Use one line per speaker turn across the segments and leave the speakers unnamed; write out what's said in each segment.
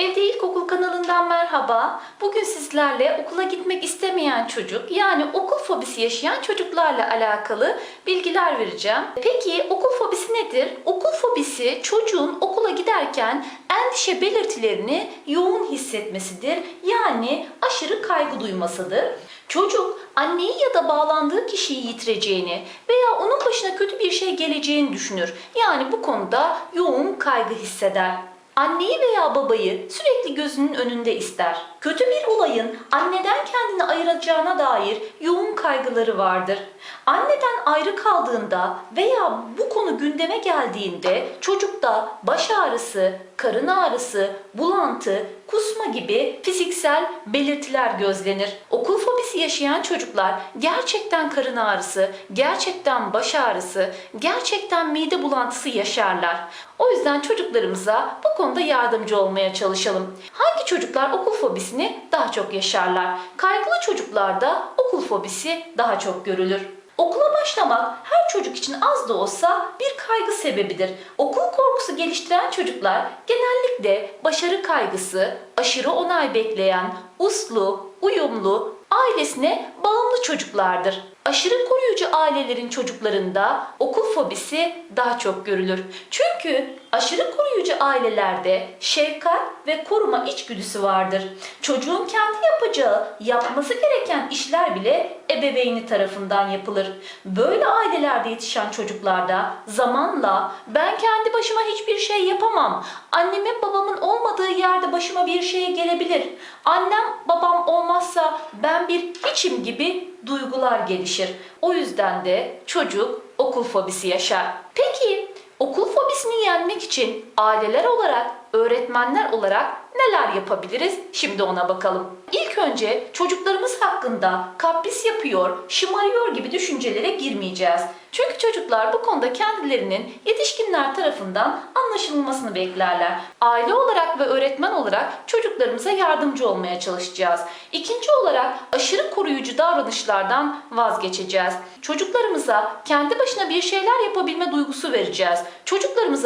Evde İlkokul kanalından merhaba. Bugün sizlerle okula gitmek istemeyen çocuk yani okul fobisi yaşayan çocuklarla alakalı bilgiler vereceğim. Peki okul fobisi nedir? Okul fobisi çocuğun okula giderken endişe belirtilerini yoğun hissetmesidir. Yani aşırı kaygı duymasıdır. Çocuk anneyi ya da bağlandığı kişiyi yitireceğini veya onun başına kötü bir şey geleceğini düşünür. Yani bu konuda yoğun kaygı hisseder. Anneyi veya babayı sürekli gözünün önünde ister. Kötü bir olayın anneden kendini ayıracağına dair yoğun kaygıları vardır. Anneden ayrı kaldığında veya bu konu gündeme geldiğinde çocukta baş ağrısı, karın ağrısı, bulantı, kusma gibi fiziksel belirtiler gözlenir. Okul fobisi yaşayan çocuklar gerçekten karın ağrısı, gerçekten baş ağrısı, gerçekten mide bulantısı yaşarlar. O yüzden çocuklarımıza bu konuda yardımcı olmaya çalışalım. Hangi çocuklar okul fobisini daha çok yaşarlar? Kaygılı çocuklarda okul fobisi daha çok görülür. Okula başlamak her çocuk için az da olsa bir kaygı sebebidir. Okul korkusu geliştiren çocuklar genellikle başarı kaygısı, aşırı onay bekleyen, uslu, uyumlu, ailesine bağımlı çocuklardır. Aşırı koruyucu ailelerin çocuklarında okul fobisi daha çok görülür. Çünkü aşırı koruyucu ailelerde şefkat ve koruma içgüdüsü vardır. Çocuğun kendi yapacağı, yapması gereken işler bile ebeveyni tarafından yapılır. Böyle ailelerde yetişen çocuklarda zamanla ben kendi başıma hiçbir şey yapamam. Annemin babamın olmadığı yerde başıma bir şey gelebilir. Annem babam olmazsa ben bir hiçim gibi duygular gelişir. O yüzden de çocuk okul fobisi yaşar. Peki okul fobisini yenmek için aileler olarak, öğretmenler olarak neler yapabiliriz? Şimdi ona bakalım. İlk önce çocuklarımız hakkında kapris yapıyor, şımarıyor gibi düşüncelere girmeyeceğiz. Çünkü çocuklar bu konuda kendilerinin yetişkinler tarafından anlaşılmasını beklerler. Aile olarak ve öğretmen olarak çocuklarımıza yardımcı olmaya çalışacağız. İkinci olarak aşırı koruyucu davranışlardan vazgeçeceğiz. Çocuklarımıza kendi başına bir şeyler yapabilme duygusu vereceğiz.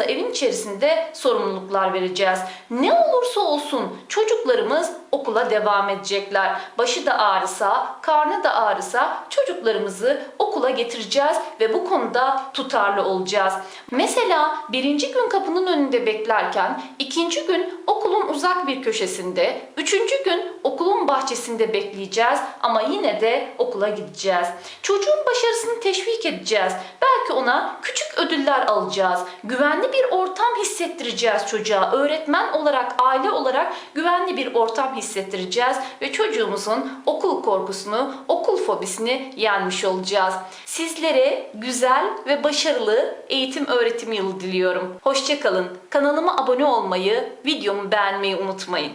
Çocuklarımıza evin içerisinde sorumluluklar vereceğiz. Ne olursa olsun çocuklarımız okula devam edecekler. Başı da ağrısa, karnı da ağrısa çocuklarımızı okula getireceğiz ve bu konuda tutarlı olacağız. Mesela birinci gün kapının önünde beklerken, ikinci gün okulun uzak bir köşesinde, üçüncü gün okulun bahçesinde bekleyeceğiz ama yine de okula gideceğiz. Çocuğun başarısını teşvik edeceğiz. Belki ona küçük ödüller alacağız. Güvenli bir ortam hissettireceğiz çocuğa. Öğretmen olarak, aile olarak güvenli bir ortam hissettireceğiz ve çocuğumuzun okul korkusunu, okul fobisini yenmiş olacağız. Sizlere güzel ve başarılı eğitim öğretim yılı diliyorum. Hoşçakalın. Kanalıma abone olmayı, videomu beğenmeyi unutmayın.